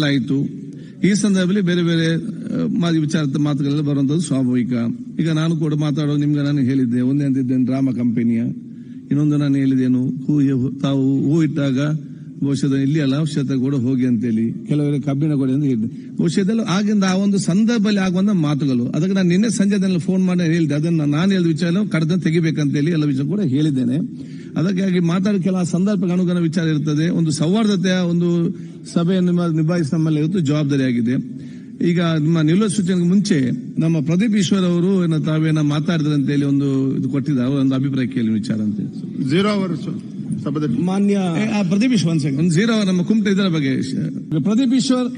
ಆಯಿತು. ಈ ಸಂದರ್ಭದಲ್ಲಿ ಬೇರೆ ಬೇರೆ ವಿಚಾರ ಮಾತುಗಳೆಲ್ಲ ಬರುವಂಥದ್ದು ಸ್ವಾಭಾವಿಕ. ಈಗ ನಾನು ಕೂಡ ಮಾತಾಡೋ ನಿಮ್ಗೆ ನಾನು ಹೇಳಿದ್ದೆ, ಒಂದೇ ಅಂತಿದ್ದೇನೆ ಡ್ರಾಮಾ ಕಂಪನಿಯ. ಇನ್ನೊಂದು ನಾನು ಹೇಳಿದೇನು ಹೂ ತಾವು ಹೂ ಇಟ್ಟಾಗ ಬಹುಶಃ ಇಲ್ಲಿ ಅಲ್ಲ ಔಷಧ ಕೂಡ ಹೋಗಿ ಅಂತೇಳಿ. ಕೆಲವರು ಕಬ್ಬಿಣ ಕೊಡಿ ಅಂತ ಹೇಳಿದ್ದೆ. ಬಹುಶಃ ಆಗಿಂದ ಆ ಒಂದು ಸಂದರ್ಭದಲ್ಲಿ ಆಗುವಂತ ಮಾತುಗಳು. ಅದಕ್ಕೆ ನಾನು ನಿನ್ನೆ ಸಂಜೆ ಫೋನ್ ಮಾಡಿ ಹೇಳಿದೆ ಅದನ್ನು ನಾನು ಹೇಳಿದ ವಿಚಾರ ಕಡತ ತೆಗಿಬೇಕಂತೇಳಿ ಎಲ್ಲ ವಿಷಯ ಕೂಡ ಹೇಳಿದ್ದೇನೆ. ಅದಕ್ಕಾಗಿ ಮಾತಾಡೋ ಕೆಲವು ಸಂದರ್ಭಕ್ಕೆ ಅನುಗುಣ ವಿಚಾರ ಇರ್ತದೆ. ಒಂದು ಸೌಹಾರ್ದತೆಯ ಒಂದು ಸಭೆಯನ್ನು ನಿಭಾಯಿಸಿ ನಮ್ಮಲ್ಲಿ ಇವತ್ತು ಜವಾಬ್ದಾರಿಯಾಗಿದೆ ಈಗ ನಿಮ್ಮ ನಿಲುವ ಸೂಚನೆಗೆ ಮುಂಚೆ ನಮ್ಮ ಪ್ರದೀಪ್ ಈಶ್ವರ್ ಅವರು ಏನೋ ತಾವೇನ ಮಾತಾಡಿದ್ರೆ ಅಂತ ಹೇಳಿ ಒಂದು ಇದು ಕೊಟ್ಟಿದ್ದಾರೆ. ಒಂದು ಅಭಿಪ್ರಾಯ ಕೇಳಿ ವಿಚಾರ ಅಂತ ಜೀರೋ ಅವರ್ ಮಾನ್ಯ ಪ್ರದೀಪ್ ಈಶ್ವರ್ ಒಂದು ಜೀರೋ ನಮ್ಮ ಕುಮಟ ಇದರ ಬಗ್ಗೆ. ಪ್ರದೀಪ್ ಈಶ್ವರ್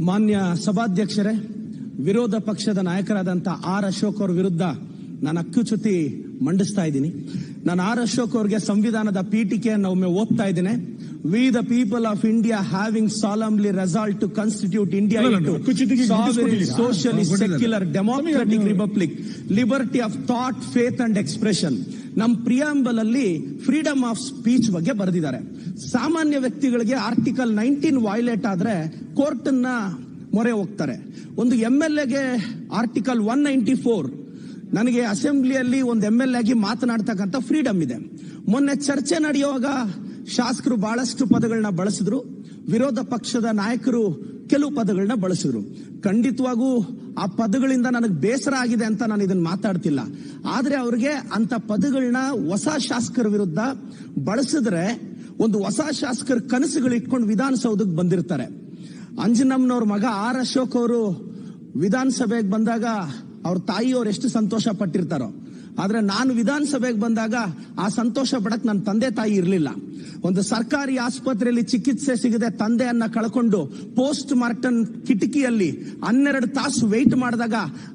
ಮಾನ್ಯ ಸಭಾಧ್ಯಕ್ಷರೇ ವಿರೋಧ ಪಕ್ಷದ ನಾಯಕರಾದಂತಹ ಆರ್ ಅಶೋಕ್ ಅವರ ವಿರುದ್ಧ ನಾನು ಅಕ್ಕುಚ್ಯುತಿ ಮಂಡಿಸ್ತಾ ಇದ್ದೀನಿ. ನಾನು ಆರ್ ಅಶೋಕ್ ಅವ್ರಿಗೆ ಸಂವಿಧಾನದ ಪೀಠಿಕೆಯನ್ನು ಒಮ್ಮೆ ಓದ್ತಾ ಇದ್ದೇನೆ we the people of India having solemnly resolved to constitute India? Socialist. Secular democratic republic liberty of thought faith and expression ನಮ್ಮ ಪ್ರಿಯಾಂಬಲ್ ಅಲ್ಲಿ ಫ್ರೀಡಮ್ ಆಫ್ ಸ್ಪೀಚ್ ಬಗ್ಗೆ ಬರೆದಿದ್ದಾರೆ ಸಾಮಾನ್ಯ ವ್ಯಕ್ತಿಗಳಿಗೆ ಆರ್ಟಿಕಲ್ ನೈನ್ಟೀನ್ ವೈಲೇಟ್ ಆದ್ರೆ ಕೋರ್ಟ್ ಮೊರೆ ಹೋಗ್ತಾರೆ ಒಂದು ಎಂ ಎಲ್ ಎಗೆ ಆರ್ಟಿಕಲ್ ಒನ್ ನೈಂಟಿ ಫೋರ್ ನನಗೆ ಅಸೆಂಬ್ಲಿಯಲ್ಲಿ ಒಂದು ಎಂ ಎಲ್ ಆಗಿ ಮಾತನಾಡ್ತಕ್ಕಂಥ ಫ್ರೀಡಮ್ ಇದೆ. ಮೊನ್ನೆ ಚರ್ಚೆ ನಡೆಯುವಾಗ ಶಾಸಕರು ಬಹಳಷ್ಟು ಪದಗಳನ್ನ ಬಳಸಿದ್ರು. ವಿರೋಧ ಪಕ್ಷದ ನಾಯಕರು ಕೆಲವು ಪದಗಳನ್ನ ಬಳಸಿದ್ರು. ಖಂಡಿತವಾಗೂ ಆ ಪದಗಳಿಂದ ನನಗೆ ಬೇಸರ ಆಗಿದೆ ಅಂತ ನಾನು ಇದನ್ನ ಮಾತಾಡ್ತಿಲ್ಲ. ಆದ್ರೆ ಅವ್ರಿಗೆ ಅಂತ ಪದಗಳನ್ನ ಹೊಸ ಶಾಸಕರ ವಿರುದ್ಧ ಬಳಸಿದ್ರೆ ಒಂದು ಹೊಸ ಶಾಸಕರ ಕನಸುಗಳು ಇಟ್ಕೊಂಡು ವಿಧಾನಸೌಧಕ್ಕೆ ಬಂದಿರ್ತಾರೆ. ಅಂಜನಮ್ಮನವ್ರ ಮಗ ಆರ್ ಅಶೋಕ್ ಅವರು ವಿಧಾನಸಭೆಗೆ ಬಂದಾಗ ಅವ್ರ ತಾಯಿಯವ್ರು ಎಷ್ಟು ಸಂತೋಷ ಪಟ್ಟಿರ್ತಾರೋ. ಆದ್ರೆ ನಾನು ವಿಧಾನಸಭೆಗೆ ಬಂದಾಗ ಆ ಸಂತೋಷ ಪಡಕ್ ನನ್ನ ತಂದೆ ತಾಯಿ ಇರಲಿಲ್ಲ. ಒಂದು ಸರ್ಕಾರಿ ಆಸ್ಪತ್ರೆಯಲ್ಲಿ ಚಿಕಿತ್ಸೆ ಸಿಗದೆ ತಂದೆಯನ್ನ ಕಳ್ಕೊಂಡು ಪೋಸ್ಟ್ ಮಾರ್ಟಮ್ ಕಿಟಕಿಯಲ್ಲಿ ಹನ್ನೆರಡು ತಾಸು ವೆಯ್ಟ್ ಮಾಡಿದಾಗ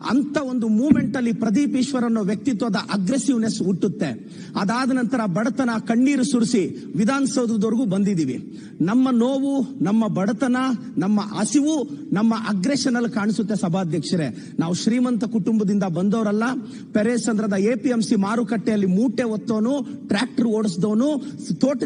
ಅಂತ ಒಂದು ಮೂಮೆಂಟ್ ಅಲ್ಲಿ ಪ್ರದೀಪ್ ಈಶ್ವರ್ ಅನ್ನೋ ವ್ಯಕ್ತಿತ್ವದ ಅಗ್ರೆಸಿವ್ನೆಸ್ ಹುಟ್ಟುತ್ತೆ. ಅದಾದ ನಂತರ ಬಡತನ ಕಣ್ಣೀರು ಸುರಿಸಿ ವಿಧಾನಸೌಧದವರೆಗೂ ಬಂದಿದ್ದೀವಿ. ನಮ್ಮ ನೋವು, ನಮ್ಮ ಬಡತನ, ನಮ್ಮ ಹಸಿವು, ನಮ್ಮ ಅಗ್ರೆಷನ್ ಅಲ್ಲಿ ಕಾಣಿಸುತ್ತೆ ಸಭಾಧ್ಯಕ್ಷರೇ. ನಾವು ಶ್ರೀಮಂತ ಕುಟುಂಬದಿಂದ ಬಂದವರಲ್ಲ. ಪೆರೇಸಂದ್ರದ ಎಪಿಎಂಸಿ ಮಾರುಕಟ್ಟೆಯಲ್ಲಿ ಮೂಟೆ ಒತ್ತೋನು ಟ್ರ್ಯಾಕ್ಟರ್ ಓಡಿಸಿದವನು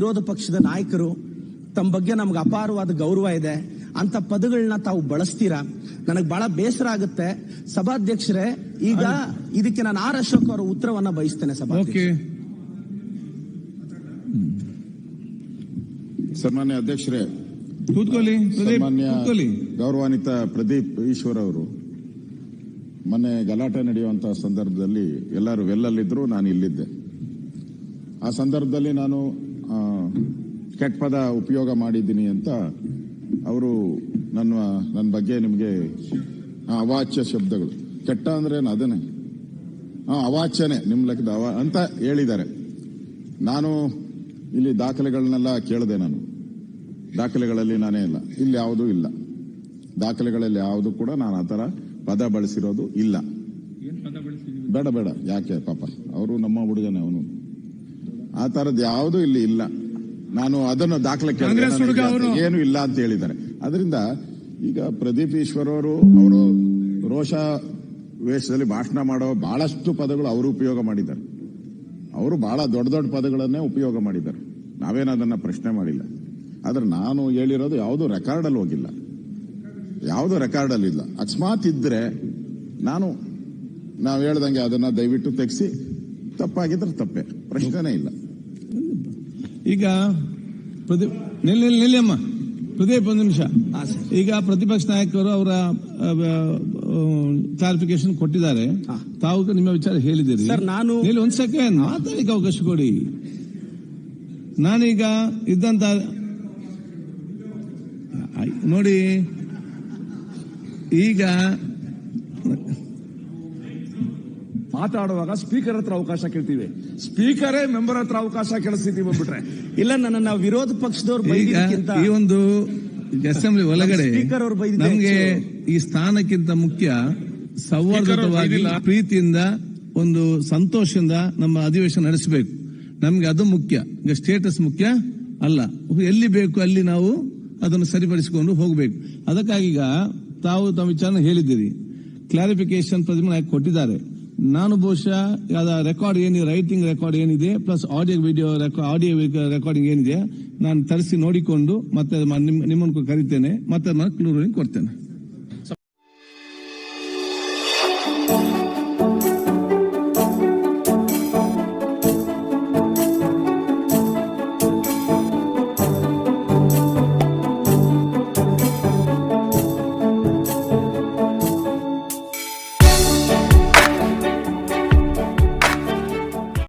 ವಿರೋಧ ಪಕ್ಷದ ನಾಯಕರು ತಮ್ಮ ಬಗ್ಗೆ ನಮ್ಗೆ ಅಪಾರವಾದ ಗೌರವ ಇದೆ. ಅಂತ ಪದಗಳನ್ನ ತಾವು ಬಳಸ್ತೀರಾ? ನನಗೆ ಬಹಳ ಬೇಸರ ಆಗುತ್ತೆ. ಸಭಾಧ್ಯಕ್ಷರೇ ಈಗ ಇದಕ್ಕೆ ನಾನು ಆರ್ ಅಶೋಕ್ ಅವರ ಉತ್ತರವನ್ನ ಬಯಸ್ತೇನೆ ಸಭಾಧ್ಯಕ್ಷ ಸನ್ಮಾನ್ಯ ಅಧ್ಯಕ್ಷರೇ ಕೂತ್ಕೊಳ್ಳಿ ಸನ್ಮಾನ್ಯ ಗೌರವಾನ್ವಿತ ಪ್ರದೀಪ್ ಈಶ್ವರ್ ಅವರು. ಮೊನ್ನೆ ಗಲಾಟೆ ನಡೆಯುವಂತಹ ಸಂದರ್ಭದಲ್ಲಿ ಎಲ್ಲರೂ ವೆಲ್ಲಲ್ಲಿದ್ರು ನಾನು ಇಲ್ಲಿದ್ದೆ. ಆ ಸಂದರ್ಭದಲ್ಲಿ ನಾನು ಕೆಟ್ಟ ಪದ ಉಪಯೋಗ ಮಾಡಿದ್ದೀನಿ ಅಂತ ಅವರು ನನ್ನ ನನ್ನ ಬಗ್ಗೆ ನಿಮಗೆ ಅವಾಚ್ಯ ಶಬ್ದಗಳು. ಕೆಟ್ಟ ಅಂದ್ರೆ ಏನು? ಅದನ್ನೇ. ಆ, ಅವಾಚ್ಯನೇ ನಿಮ್ಮ ಲೆಕ್ಕದ ಅವ ಅಂತ ಹೇಳಿದ್ದಾರೆ. ನಾನು ಇಲ್ಲಿ ದಾಖಲೆಗಳನ್ನೆಲ್ಲ ಕೇಳಿದೆ ನಾನು. ದಾಖಲೆಗಳಲ್ಲಿ ನಾನೇ ಇಲ್ಲ. ಇಲ್ಲಿ ಯಾವುದೂ ಇಲ್ಲ. ದಾಖಲೆಗಳಲ್ಲಿ ಯಾವುದು ಕೂಡ ನಾನು ಆ ಥರ ಪದ ಬಳಸಿರೋದು ಇಲ್ಲ. ಬೇಡ ಬೇಡ. ಯಾಕೆ ಪಾಪ? ಅವರು ನಮ್ಮ ಹುಡುಗನೇ ಅವನು. ಆ ಥರದ್ದು ಯಾವುದು ಇಲ್ಲಿ ಇಲ್ಲ. ನಾನು ಅದನ್ನು ದಾಖಲೆ ಏನು ಇಲ್ಲ ಅಂತ ಹೇಳಿದ್ದಾರೆ. ಅದರಿಂದ ಈಗ ಪ್ರದೀಪ್ ಈಶ್ವರ್ ಅವರು ಅವರು ರೋಷ ವೇಷದಲ್ಲಿ ಭಾಷಣ ಮಾಡೋ ಬಹಳಷ್ಟು ಪದಗಳು ಅವರು ಉಪಯೋಗ ಮಾಡಿದ್ದಾರೆ. ಅವರು ಬಹಳ ದೊಡ್ಡ ದೊಡ್ಡ ಪದಗಳನ್ನೇ ಉಪಯೋಗ ಮಾಡಿದ್ದಾರೆ. ನಾವೇನು ಅದನ್ನ ಪ್ರಶ್ನೆ ಮಾಡಿಲ್ಲ. ಆದ್ರೆ ನಾನು ಹೇಳಿರೋದು ಯಾವುದೂ ರೆಕಾರ್ಡಲ್ಲಿ ಹೋಗಿಲ್ಲ. ಯಾವುದೂ ರೆಕಾರ್ಡಲ್ಲಿ ಇಲ್ಲ. ಅಕಸ್ಮಾತ್ ಇದ್ರೆ ನಾನು ನಾವು ಹೇಳ್ದಂಗೆ ಅದನ್ನ ದಯವಿಟ್ಟು ತೆಗೆಸಿ ತಪ್ಪಾಗಿದ್ರೆ ತಪ್ಪೆ. ಪ್ರಶ್ನೆನೇ ಇಲ್ಲ. ಈಗ ಪ್ರತಿ ನಿಲ್ಲಿ ನಿಲ್ಲಮ್ಮ ನಿಲ್ಲಿಯಮ್ಮ ಪ್ರದೀಪ್ ಒಂದು ನಿಮಿಷ. ಈಗ ಪ್ರತಿಪಕ್ಷ ನಾಯಕರು ಅವರ ಕ್ಲಾರಿಫಿಕೇಶನ್ ಕೊಟ್ಟಿದ್ದಾರೆ. ತಾವು ನಿಮ್ಮ ವಿಚಾರ ಹೇಳಿದ್ದೀರಿ. ಸರ್, ನಾನು- ಒಂದ್ ಸೆಕೆಂಡ್ ಮಾತಾಡಿಕ್ಕೆ ಅವಕಾಶ ಕೊಡಿ. ನಾನೀಗ ಇದ್ದಂತ ನೋಡಿ. ಈಗ ಮಾತಾಡುವಾಗ ಸ್ಪೀಕರ್ ಹತ್ರ ಅವಕಾಶ ಕೇಳ್ತೀವಿ. ಸ್ಪೀಕರೇ ಮೆಂಬರ್ ಹತ್ರ ಅವಕಾಶ ಕೇಳಿಸ್ತೀವಿ ಬಂದ್ಬಿಟ್ರೆ ಇಲ್ಲ ನನ್ನ ವಿರೋಧ ಪಕ್ಷದವ್ರು ಬೈದಿದ್ದಕ್ಕಿಂತ ಈ ಒಂದು ಅಸೆಂಬ್ಲಿ ಒಳಗಡೆ ಸ್ಪೀಕರ್ ಅವ್ರು ಬೈದಿದ್ದು ನಮ್ಗೆ ಈ ಸ್ಥಾನಕ್ಕಿಂತ ಮುಖ್ಯ ಸೌಹಾರ್ದವಾಗಿ ಪ್ರೀತಿಯಿಂದ ಒಂದು ಸಂತೋಷದಿಂದ ನಮ್ಮ ಅಧಿವೇಶನ ನಡೆಸಬೇಕು. ನಮ್ಗೆ ಅದು ಮುಖ್ಯ. ಈಗ ಸ್ಟೇಟಸ್ ಮುಖ್ಯ ಅಲ್ಲ. ಎಲ್ಲಿ ಬೇಕು ಅಲ್ಲಿ ನಾವು ಅದನ್ನು ಸರಿಪಡಿಸಿಕೊಂಡು ಹೋಗಬೇಕು. ಅದಕ್ಕಾಗಿ ಈಗ ತಾವು ತಮ್ಮ ವಿಚಾರ ಹೇಳಿದ್ದೀರಿ. ಕ್ಲಾರಿಫಿಕೇಶನ್ ಪ್ರತಿಮೆ ನಾಯಕ್ ಕೊಟ್ಟಿದ್ದಾರೆ. ನಾನು ಬಹುಶಃ ಅದ ರೆಕಾರ್ಡ್ ಏನಿದೆ ರೈಟಿಂಗ್ ರೆಕಾರ್ಡ್ ಏನಿದೆ plus audio video audio recording ಏನಿದೆ, ನಾನು ತರಿಸಿ ನೋಡಿಕೊಂಡು ಮತ್ತೆ ನಿಮ್ಮನ್ನು ಕರಿತೇನೆ, ಮತ್ತೆ ನಾನು ಕ್ಲೂರಿಂಗ್ ಕೊಡ್ತೇನೆ.